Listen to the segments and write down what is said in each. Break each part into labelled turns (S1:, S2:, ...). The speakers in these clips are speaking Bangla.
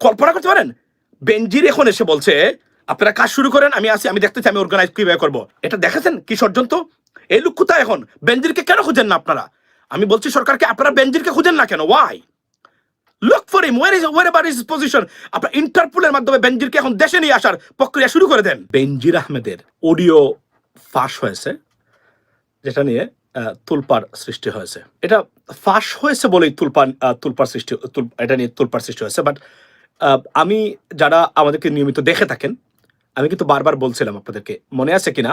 S1: কল্পনা করতে পারেন? বেনজির এখন এসে বলছে আপনারা কাজ শুরু করেন আমি আসি আমি দেখতেছি আমি অর্গানাইজ কীভাবে করব। এটা দেখেছেন কি ষড়যন্ত্র? এই লোক কোথায় এখন? বেনজিরকে কেন খুঁজেন না আপনারা? আমি বলছি সরকারকে আপনারা বেনজিরকে খুঁজেন না কেন? Why look for him where is wherever is position আপনার ইন্টারপোলের মাধ্যমে বেনজিরকে এখন দেশে নিয়ে আসার প্রক্রিয়া শুরু করে দেন। বেনজির আহমেদের অডিও ফাঁস হয়েছে যেটা নিয়ে তুলপার সৃষ্টি হয়েছে। এটা ফাঁস হয়েছে বলেই তুলপার আহ, তুলপার সৃষ্টি এটা নিয়ে তুলপার সৃষ্টি হয়েছে বাট আমি যারা আমাদেরকে নিয়মিত দেখে থাকেন, আমি কিন্তু বারবার বলছিলাম আপনাদেরকে, মনে আছে কিনা?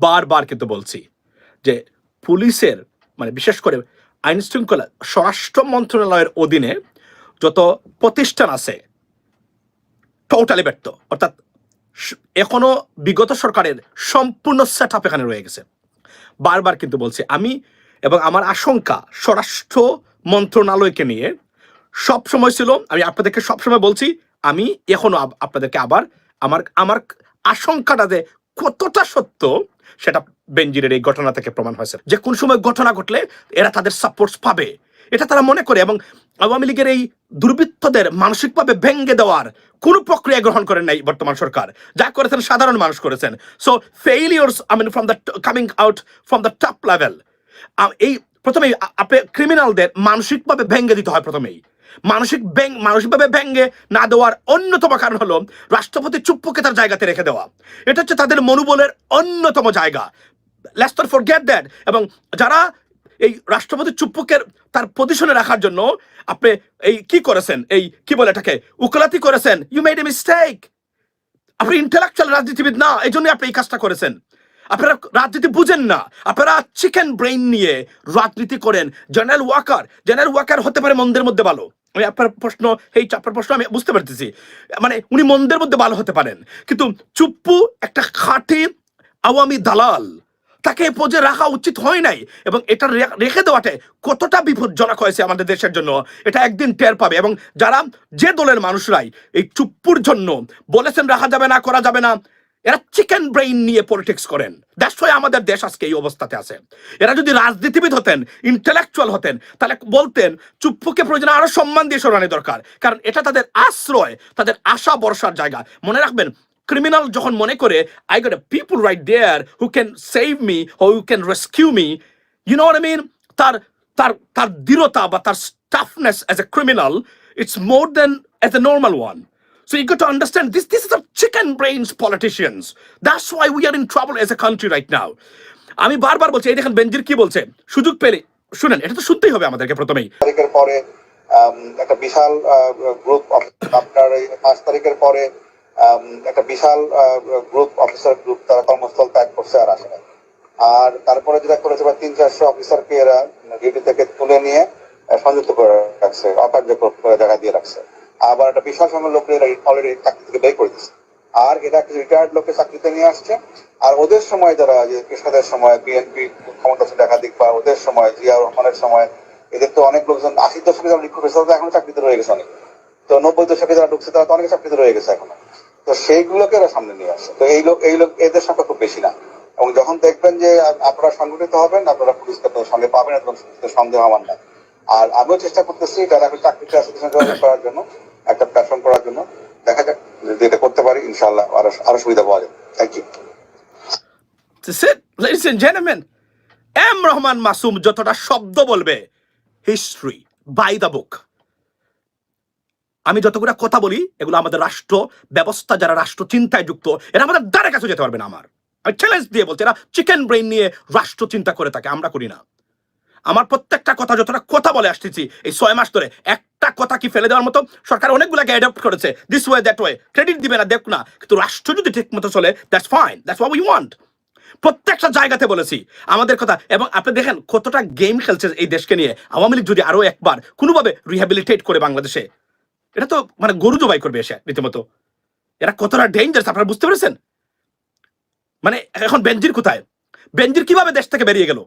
S1: বারবার কিন্তু বলছি যে পুলিশের মানে বিশেষ করে আইন শৃঙ্খলা স্বরাষ্ট্র মন্ত্রণালয়ের অধীনে যত প্রতিষ্ঠান আছে টোটালি ব্যর্থ। অর্থাৎ এখনও বিগত সরকারের সম্পূর্ণ সেট আপ এখানে রয়ে গেছে। বারবার কিন্তু বলছি, আমি এবং আমার আশঙ্কা স্বরাষ্ট্র মন্ত্রণালয়কে নিয়ে সব সময় ছিল, আমি আপনাদেরকে সবসময় বলছি, আমি এখনও আপনাদেরকে আবার আমার আমার আশঙ্কাটা যে কতটা সত্য, সেটা বেঞ্জিরের এই ঘটনা থেকে প্রমাণ হয়েছে। যে কোন সময় ঘটনা ঘটলে এরা তাদের সাপোর্টস পাবে, এটা তারা মনে করে এবং আওয়ামী লীগের এই দুর্বৃত্তদের মানসিকভাবে ভেঙ্গে দেওয়ার কোনো প্রক্রিয়া গ্রহণ করেন নাই বর্তমান সরকার। যা করেছেন সাধারণ মানুষ করেছেন। So failures I mean from the coming out from the top level এই প্রথমেই ক্রিমিনালদের মানসিকভাবে ভেঙ্গে দিতে হয় প্রথমেই। মানসিক ব্যাং মানসিকভাবে ভেঙ্গে না দেওয়ার অন্যতম কারণ হলো রাষ্ট্রপতি চুপ্পুকে তার জায়গাতে রেখে দেওয়া। এটা হচ্ছে তাদের মনোবলের অন্যতম জায়গা। লেস্টার ফর গেট দ্যাট। এবং যারা এই রাষ্ট্রপতি চুপ্পুকে তার পজিশনে রাখার জন্য আপনি এই কি করেছেন? এই কি বলে এটাকে? উকালাতি করেছেন। ইউ মেড এ মিস্টেক আপনি ইন্টেলেকচুয়াল রাজনীতিবিদ না এই জন্য আপনি এই কাজটা করেছেন। আপনারা রাজনীতি বুঝেন না। আপনারা চিকেন ব্রেইন নিয়ে রাজনীতি করেন। জেনারেল ওয়াকার জেনারেল ওয়াকার হতে পারে মন্দের মধ্যে ভালো। আমি আপনার প্রশ্ন, এই আপনার প্রশ্ন আমি বুঝতে পারতেছি। মানে উনি মন্দের মধ্যে ভালো হতে পারেন। কিন্তু চুপ্পু একটা খাঁটি আওয়ামী দালাল, তাকে এ পদে রাখা উচিত হয় নাই এবং এটা রেখে দেওয়াটা কতটা বিপজ্জনক হয়েছে আমাদের দেশের জন্য, এটা একদিন টের পাবে। এবং যারা যে দলের মানুষরাই এই চুপ্পুর জন্য বলেছেন রাখা যাবে না, করা যাবে না এরা চিকেন ব্রেইন নিয়ে পলিটিক্স করেন। দ্যাটস ওয়াই আমাদের দেশ আজকে এই অবস্থাতে আছে। এরা যদি রাজনীতিবিদ হতেন ইন্টেলেকচুয়াল হতেন, তাহলে বলতেন, চুপ্পুকে প্রয়োজনে আরও সম্মান দিয়ে সরানো দরকার। কারণ এটা তাদের আশ্রয়, তাদের আশা বর্ষার জায়গা। মনে রাখবেন ক্রিমিনাল যখন মনে করে I got people right there who can save me who can rescue me you know I mean তার তার তার দৃঢ়তা বা তার toughness as a criminal it's more than as a normal one So you got to understand this. This is a chicken brains politicians. That's why we are in trouble as a country right now. আমি বারবার বলছি, এই দেখেন বেঞ্জির কি বলছে সুযোগ পেলে শুনেন, এটা তো শুনতেই হবে আমাদেরকে প্রথমেই
S2: তারিখের পরে একটা বিশাল গ্রুপ আপনার পাঁচ তারিখের পরে একটা বিশাল গ্রুপ অফিসার গ্রুপ তারা কর্মস্থল ত্যাগ করছে আর আসে আর তারপরে যেটা করেছে, বা তিন চারশো অফিসারকে এরা ডিউটি থেকে তুলে নিয়ে সংযুক্ত করে রাখছে, অকার্যকর করে দেখা দিয়ে রাখছে আবার একটা বিশাল সংখ্যক লোক অলরেডি চাকরি থেকে বের করে দিচ্ছে। আর এটা কিছু রিটায়ার্ড লোককে চাকরিতে নিয়ে আসছে। আর ওদের সময় যারা যে কৃষ্ণদের সময় বিএনপি ক্ষমতা ছিল একাধিক বা ওদের সময়, জিয়াউর রহমানের সময়, এদের তো অনেক লোকজন, আশির দশকে যারা তারা তো এখনও চাকরিতে রয়ে গেছে অনেক। তো নব্বই দশকে যারা ঢুকছে, তারা তো অনেকে চাকরিতে রয়ে গেছে এখনও। তো সেইগুলোকে এরা সামনে নিয়ে আসছে। তো এই লোক এই লোক, এদের সংখ্যা খুব বেশি না। এবং যখন দেখবেন যে আপনারা সংগঠিত হবেন, আপনারা পুলিশকে তো সঙ্গে পাবেন সন্দেহ আমার না আর আমিও চেষ্টা করতেছি যারা এখন যোগাযোগ করার জন্য। একটা প্ল্যাটফর্ম করার জন্য। দেখা যাক যদি এটা করতে পারি ইনশাল্লাহ আরও আরও সুবিধা পাওয়া যাবে। Thank you
S1: That's it, ladies and gentlemen. যতটা শব্দ বলবে আমি যতগুলো কথা বলি এগুলো আমাদের রাষ্ট্র ব্যবস্থা যারা রাষ্ট্র চিন্তায় যুক্ত এরা আমাদের দ্বারে কাছে যেতে পারবে না আমার। আমি চ্যালেঞ্জ দিয়ে বলছি এরা চিকেন ব্রেইন নিয়ে রাষ্ট্র চিন্তা করে থাকে আমরা করি না। আমার প্রত্যেকটা কথা যতটা কথা বলে আসতেছি, এই ছয় মাস ধরে একটা কথা কি ফেলে দেওয়ার মতো? সরকার অনেকগুলোকে অ্যাডপ্ট করেছে। This way that way credit দিবে না, দেখ না। কিন্তু রাষ্ট্র যদি ঠিক মতো চলে that's fine that's what we want প্রত্যেকটা জায়গাতে বলেছি। আমাদের কথা, এবং আপনি দেখেন কতটা গেম খেলছে এই দেশকে নিয়ে। আওয়ামী লীগ যদি আরও একবার কোনোভাবে রিহ্যাবিলিটেট করে বাংলাদেশে, এটা তো মানে গরু জবাই করবে এসে রীতিমতো। এরা কতটা ডেঞ্জার আপনারা বুঝতে পেরেছেন? মানে এখন বেঞ্জির কোথায়? বেঞ্জির কীভাবে দেশ থেকে বেরিয়ে গেল?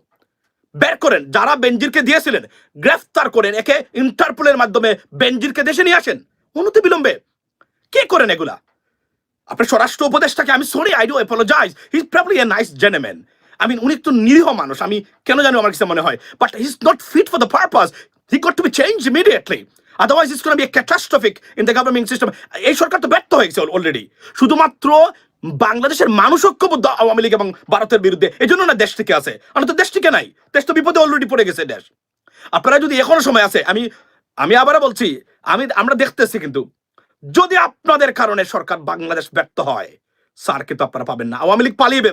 S1: বের করেন, যারা বেঞ্জিরকে দিয়েছিলেন, গ্রেফতার করেন, একে ইন্টারপোলের মাধ্যমে বেঞ্জিরকে দেশে নিয়ে আসেন। অনুতি বিলম্বে কে করেন এগুলা? আপনার স্বরাষ্ট্র উপদেষ্টাকে আমি sorry I do apologise he is probably a nice জেনেমেন I mean উনি তো নিরীহ মানুষ, আমি কেন জানি আমার কাছে মনে হয়। But he is not fit for the purpose he got to be change immediately otherwise gonna be catastrophic in the government system এই সরকার তো ব্যর্থ হয়ে গেছে অলরেডি শুধুমাত্র বাংলাদেশের মানুষ ঐক্যবদ্ধ আওয়ামী লীগ এবং ভারতের বিরুদ্ধে এই জন্য না দেশ থেকে আছে আমরা তো দেশ থেকে নাই দেশ তো বিপদে অলরেডি পড়ে গেছে দেশ আপনারা যদি এখনও সময় আছে আমি আমি আবারও বলছি আমি আমরা দেখতেছি কিন্তু যদি আপনাদের কারণে সরকার বাংলাদেশ ব্যর্থ হয় স্যার কিন্তু আপনারা পাবেন না আওয়ামী লীগ পালিয়ে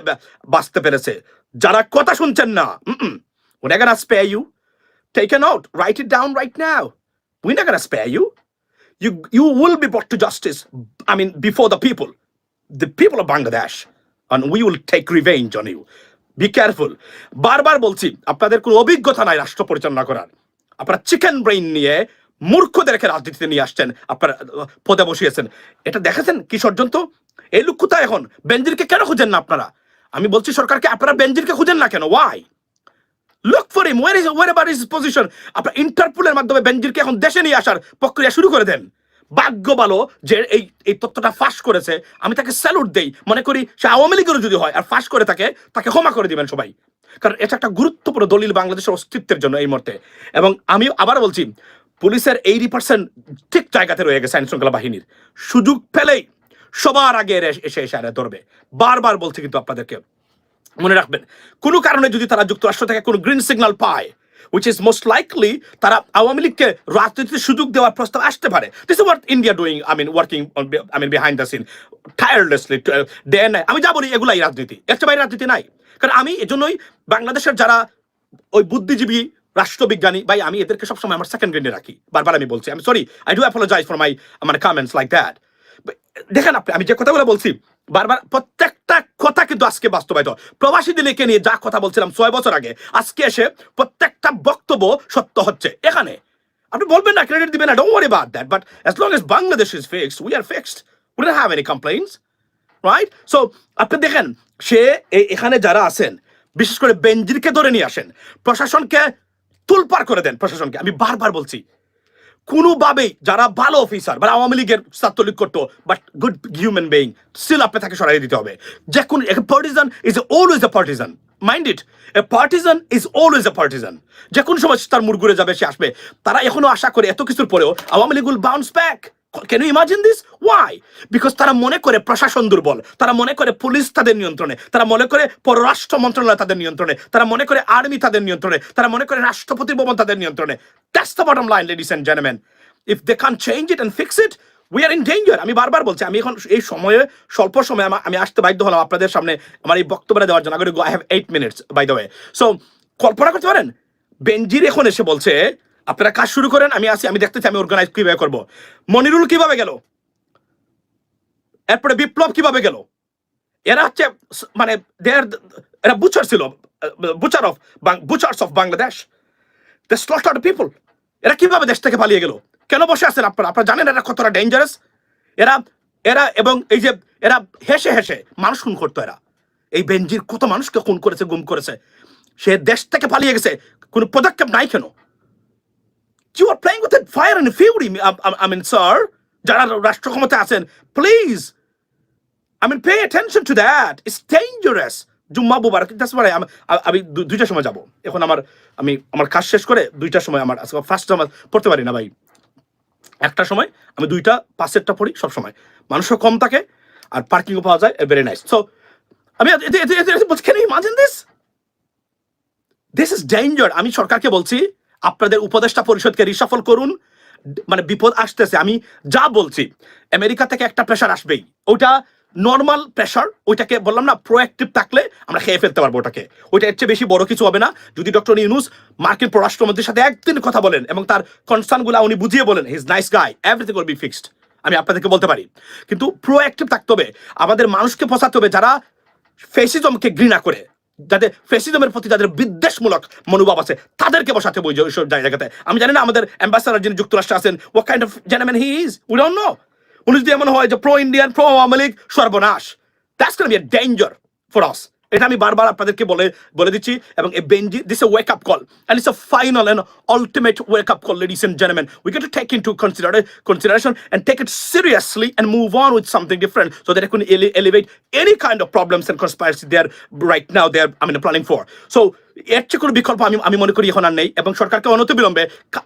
S1: বাঁচতে পেরেছে যারা কথা শুনছেন না We're not gonna spare you. Take a note. Write it down right now. We're not gonna spare you. You you will be brought to justice. I mean, the people of Bangladesh, and we will take revenge on you. Be careful. বারবার বলছি আপনাদের কোনো অভিজ্ঞতা নাই রাষ্ট্র পরিচালনা করার। আপনারা চিকেন ব্রেইন নিয়ে মূর্খদেরকে রাজনীতিতে নিয়ে আসছেন আপনারা পদে বসিয়েছেন। এটা দেখেছেন কি ষড়যন্ত্র এই লোক কোথায় এখন বেঞ্জিরকে কেন খুঁজেন না আপনারা? আমি বলছি সরকারকে আপনারা বেঞ্জিরকে খুঁজেন না কেন? Why look for him where is wherever is position আপনার ইন্টারপোলের মাধ্যমে বেনজিরকে এখন দেশে নিয়ে আসার প্রক্রিয়া শুরু করে দেন। ভাগ্য ভালো যে এই এই তথ্যটা ফাঁস করেছে, আমি তাকে স্যালুট দেই। মনে করি সে আওয়ামী লীগেরও যদি হয় আর ফাঁস করে থাকে, তাকে ক্ষমা করে দিবেন সবাই। কারণ এটা একটা গুরুত্বপূর্ণ দলিল বাংলাদেশের অস্তিত্বের জন্য এই মুহূর্তে। এবং আমি আবার বলছি, পুলিশের এইটি পার্সেন্ট ঠিক জায়গাতে রয়ে গেছে আইন শৃঙ্খলা বাহিনীর। সুযোগ পেলেই সবার আগে এসে এসে আরে ধরবে। বারবার বলছি কিন্তু আপনাদেরকে, মনে রাখবেন, কোনো কারণে যদি তারা যুক্তরাষ্ট্র থেকে কোনো গ্রিন সিগন্যাল পায় উইচ ইজ মোস্ট লাইকলি তারা আওয়ামী লীগকে রাজনীতিতে সুযোগ দেওয়ার প্রস্তাব আসতে পারে। This what India doing I mean working I mean behind the scene tirelessly day night আমি যা বলি, এগুলাই রাজনীতি। একটা বাইরে রাজনীতি নাই। কারণ আমি এজন্যই বাংলাদেশের যারা ওই বুদ্ধিজীবী, রাষ্ট্রবিজ্ঞানী, ভাই, আমি এদেরকে সবসময় আমার সেকেন্ড গ্রেডে রাখি। বারবার আমি বলছি আমি sorry I do apologise for my মানে কামেন্টস লাইক দ্যাট দেখেন আপনি, আমি যে কথাগুলো বলছি বারবার প্রত্যেকটা কথা কিন্তু আজকে বাস্তবায়িত প্রবাসী দিলীকে নিয়ে যা কথা বলছিলাম ছয় বছর আগে, আজকে এসে প্রত্যেকটা বক্তব্য সত্য হচ্ছে। এখানে। আপনি বলবেন না ক্রেডিট দিবেন না worry that but as long Bangladesh is fixed we are fixed we don't have any complaints right so আপনি দেখেন, সে এখানে যারা আছেন, বিশেষ করে বেঞ্জিরকে ধরে নিয়ে আসেন, প্রশাসনকে তুলপার করে দেন, প্রশাসনকে। আমি বারবার বলছি কোনোভাবেই যারা ভালো অফিসার বা আওয়ামী লীগের ছাত্রলীগ করতো but good human being still আপনি তাকে সরাই দিতে হবে। যে কোন partisan is always a partisan mind it a partisan is always a partisan যে কোনো সময় তার মুড় ঘুরে যাবে, সে আসবে। তারা এখনও আশা করে এত কিছুর পরেও Awami League will bounce back you imagine this why because তারা মনে করে প্রশাসন দুর্বল, তারা মনে করে পুলিশ তাদের নিয়ন্ত্রণে, তারা মনে করে পররাষ্ট্র মন্ত্রণালয় তাদের নিয়ন্ত্রণে, তারা মনে করে আর্মি তাদের নিয়ন্ত্রণে, তারা মনে করে রাষ্ট্রপতি ভবন তাদের নিয়ন্ত্রণে। That's the bottom line ladies and gentleman if they can change it and fix it we are in danger আমি বারবার বলছি, আমি এখন এই সময়ে, স্বল্প সময়ে আমা- আসতে বাধ্য হলাম আপনাদের সামনে আমার এই বক্তব্যটা দেওয়ার জন্য। I have eight minutes by the way so কল্পনা করতে পারেন? বেনজির এখন এসে বলছে আপনারা কাজ শুরু করেন, আমি আসি, আমি দেখতেছি, আমি অর্গানাইজ কীভাবে করব। মনিরুল কীভাবে গেল? এরপরে বিপ্লব কীভাবে গেল? এরা হচ্ছে মানে এরা বুচার ছিল butcher of butchers of Bangladesh they slaughtered people এরা কীভাবে দেশ থেকে পালিয়ে গেল? কেন বসে আছেন আপনারা? আপনারা জানেন এরা কতটা ডেঞ্জারাস এরা এরা এবং এই যে, এরা হেসে হেসে মানুষ খুন করতো এরা। এই বেঞ্জির কত মানুষকে খুন করেছে, গুম করেছে। সে দেশ থেকে পালিয়ে গেছে। কোনো পদক্ষেপ নাই কেন? You are playing with it fire and fury I, mean sir যারা রাষ্ট্র ক্ষমতায় আছেন please mean pay attention to that it's dangerous জুম্মা বুবার that's why আমি আমি দুইটার সময় যাব এখন আমার আমি আমার কাজ শেষ করে দুইটার সময় আমার ফার্স্ট আমার পড়তে পারি না ভাই একটা সময় আমি দুইটা পাঁচেরটা পড়ি সব সময় মানুষও কম থাকে আর পার্কিংও পাওয়া যায় ভেরি নাইস সো আমি can you imagine this this is danger আমি সরকারকে বলছি আপনাদের উপদেষ্টা পরিষদকে রিসাফল করুন। মানে বিপদ আসতেছে, আমি যা বলছি, আমেরিকা থেকে একটা প্রেশার আসবেই। ওটা নর্মাল প্রেশার ওইটাকে বললাম না প্রোঅ্যাক্টিভ থাকলে আমরা খেয়ে ফেলতে পারব ওটাকে। ওইটা এর চেয়ে বেশি বড় কিছু হবে না। যদি ডক্টর ইউনুস মার্কিন পররাষ্ট্রমন্ত্রীর সাথে একদিন কথা বলেন এবং তার কনসার্নগুলো উনি বুঝিয়ে বলেন he's nice guy everything will be fixed আমি আপনাদেরকে বলতে পারি। কিন্তু প্রোঅ্যাক্টিভ থাকতে হবে। আমাদের মানুষকে ফসাতে হবে যারা ফেসিজমকে ঘৃণা করে। যাদের ফেসিজমের প্রতি যাদের বিদ্বেষমূলক মনোভাব আছে, তাদেরকে বসাতে বই ওইসব জায়গাতে। আমি জানি না আমাদের অ্যাম্বাসাডার যিনি যুক্তরাষ্ট্রে আছেন ও কাইন্ড অফ জেনামেন হি ইজ উই নো উনি যদি এমন হয় যে pro Indian pro Awami League সর্বনাশ that's be a danger for us এটা আমি বারবার আপনাদেরকে বলে বলে দিচ্ছি এবং এ বেঞ্জি this a wake up call and it's a final and ultimate wake up call ladies and gentleman we get to take into consider consideration and take it seriously and move on with something different so that it can ele- elevate any kind of problems and conspiracy they are right now they are I mean planning for. So এর চেয়ে কোনো বিকল্প আমি আমি মনে করি এখন আর নেই, এবং সরকারকে অনতিবিলম্বে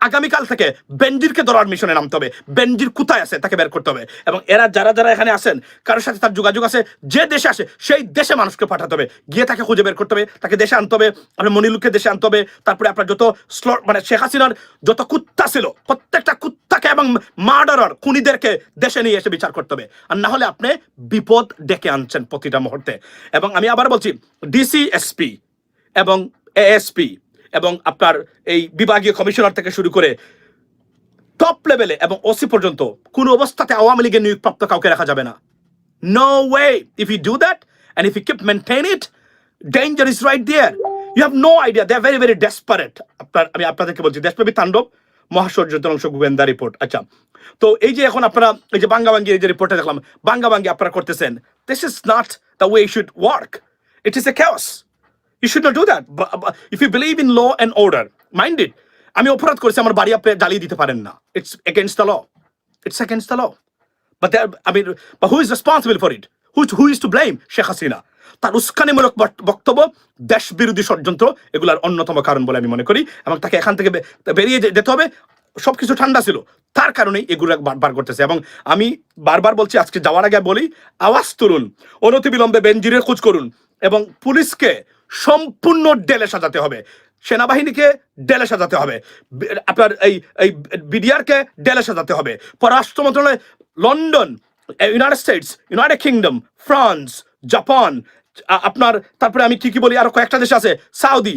S1: আগামীকাল থেকে বেনজিরকে ধরার মিশনে নামতে হবে। বেনজির কোথায় আছে তাকে বের করতে হবে। এবং এরা যারা যারা এখানে আসেন কারোর সাথে তার যোগাযোগ আছে, যে দেশে আসে, সেই দেশে মানুষকে পাঠাতে হবে। গিয়ে তাকে খুঁজে বের করতে হবে, তাকে দেশে আনতে হবে আপনার মনিলুককে দেশে আনতে হবে, তারপরে আপনার যত স্লট মানে শেখ হাসিনার যত কুত্তা ছিল, প্রত্যেকটা কুত্তাকে এবং মার্ডারার খুনিদেরকে দেশে নিয়ে এসে বিচার করতে হবে। আর না হলে আপনি বিপদ ডেকে আনছেন প্রতিটা মুহূর্তে। এবং আমি আবার বলছি ডিসিএসপি এবং এএসপি এবং আপনার এই বিভাগীয় কমিশনার থেকে শুরু করে টপ লেভেলে এবং ওসি পর্যন্ত কোন অবস্থাতে আওয়ামী লীগের নিয়োগপ্রাপ্ত কাউকে রাখা যাবে না। No way if you do that and if you keep maintain it danger is right there you have no idea they very very desperate আপনার, আমি আপনাদেরকে বলছি দেশপ্রেমী তাণ্ডব মহাশৌর্যতন অংশ গোয়েন্দা রিপোর্ট আচ্ছা তো এই যে এখন আপনারা, এই যে বাঙ্গাবাঙ্গি এই যে রিপোর্টে দেখলাম বাঙ্গাবাঙ্গি আপনারা করতেছেন this is not the way should work it is a chaos. You should not do that if you believe in law and order mind it আমি অপরাধ করেছি আমার বাড়ি আপনি জ্বালিয়ে দিতে পারেন না। It's against the law it's against the law I mean, but who is responsible for it? Who, who is to blame? Sheikh Hasina তার উস্কানিমূলক বক্তব্য দেশ বিরোধী ষড়যন্ত্র এগুলার অন্যতম কারণ বলে আমি মনে করি। এবং তাকে এখান থেকে বেরিয়ে যেতে হবে সবকিছু ঠান্ডা ছিল। তার কারণেই এগুলো বারবার করতেছে। এবং আমি বারবার বলছি আজকে যাওয়ার আগে বলি আওয়াজ তুলুন অনতিবিলম্বে বেঞ্জিরের খোঁজ করুন। এবং পুলিশকে সম্পূর্ণ ডেলে সাজাতে হবে। সেনাবাহিনীকে ডেলে সাজাতে হবে। আপনার এই এই বিডিআরকে ডেলে সাজাতে হবে। পররাষ্ট্র মন্ত্রণালয় London United States United Kingdom France Japan আপনার তারপরে আমি কি কি বলি আরও কয়েকটা দেশ আছে সাউদি।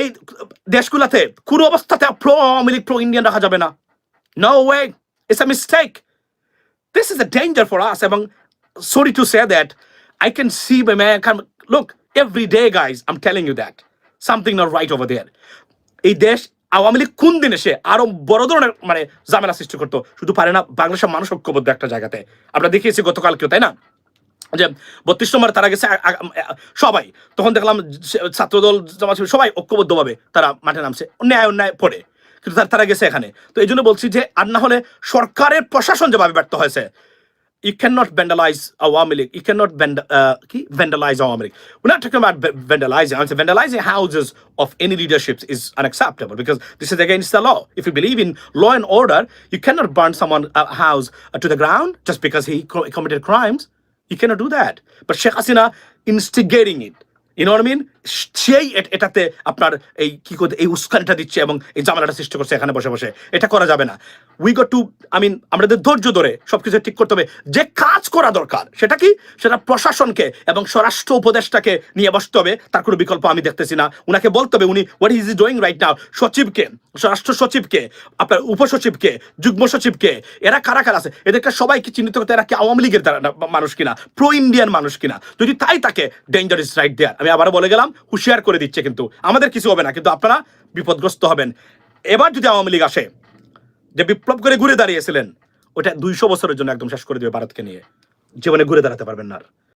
S1: এই দেশগুলাতে কোনো অবস্থাতে pro Awami League pro Indian রাখা যাবে না। No way it's a mistake danger for us. Among sorry to say that, I can see my man come look every day, guys. I'm telling you that. Something not right over there. এই দেশ আওয়ামী লীগ কোন দিন এসে আরও বড় ধরনের মানে সৃষ্টি করতো? শুধু পারে না বাংলাদেশের মানুষ ঐক্যবদ্ধ একটা জায়গাতে। আমরা দেখিয়েছি গতকালকেও তাই না? যে বত্রিশ নম্বর তারা গেছে সবাই। তখন দেখলাম ছাত্রদল সবাই ঐক্যবদ্ধভাবে তারা মাঠে নামছে। ন্যায় অন্যায় পড়ে। কিন্তু তারা গেছে এখানে। তো এই জন্য বলছি যে আর না হলে সরকারের প্রশাসন যেভাবে ব্যর্থ হয়েছে you cannot vandalize Awami League. You cannot vand uh, vandalize Awami League. We're not talking about vandalizing. I'm saying vandalizing houses of any leaderships is unacceptable because this is against the law. If you believe in law and order, you cannot burn someone's uh, house uh, to the ground just because he co- committed crimes. You cannot do that. But Sheikh Hasina instigating it. You know what I mean? সেই এটাতে আপনার এই কি করতে এই উস্কানিটা দিচ্ছে এবং এই জামালাটা সৃষ্টি করছে এখানে বসে বসে। এটা করা যাবে না। We got to I mean আমাদের ধৈর্য ধরে সবকিছু ঠিক করতে হবে। যে কাজ করা দরকার, সেটা কি? সেটা প্রশাসনকে এবং স্বরাষ্ট্র উপদেষ্টাকে নিয়ে বসতে হবে। তার কোনো বিকল্প আমি দেখতেছি না। উনাকে বলতে হবে, উনি what is is doing right now সচিবকে, স্বরাষ্ট্র সচিবকে, আপনার উপসচিবকে, যুগ্ম সচিবকে, এরা কারা কারা আছে? এদেরকে সবাইকে চিহ্নিত করতে এরা কি আওয়ামী লীগের মানুষ কিনা? প্রো ইন্ডিয়ান মানুষ কিনা? যদি তাই তাকে ডেঞ্জার ইজ রাইট দেয়ার আমি আবারও বলে গেলাম হুঁশিয়ার করে দিচ্ছে কিন্তু। আমাদের কিছু হবে না, কিন্তু আপনারা বিপদগ্রস্ত হবেন। এবার যদি আওয়ামী লীগ আসে, যে বিপ্লব করে ঘুরে দাঁড়িয়েছিলেন, ওটা দুইশো বছরের জন্য একদম শেষ করে দেবে ভারতকে নিয়ে। জীবনে ঘুরে দাঁড়াতে পারবেন না আর।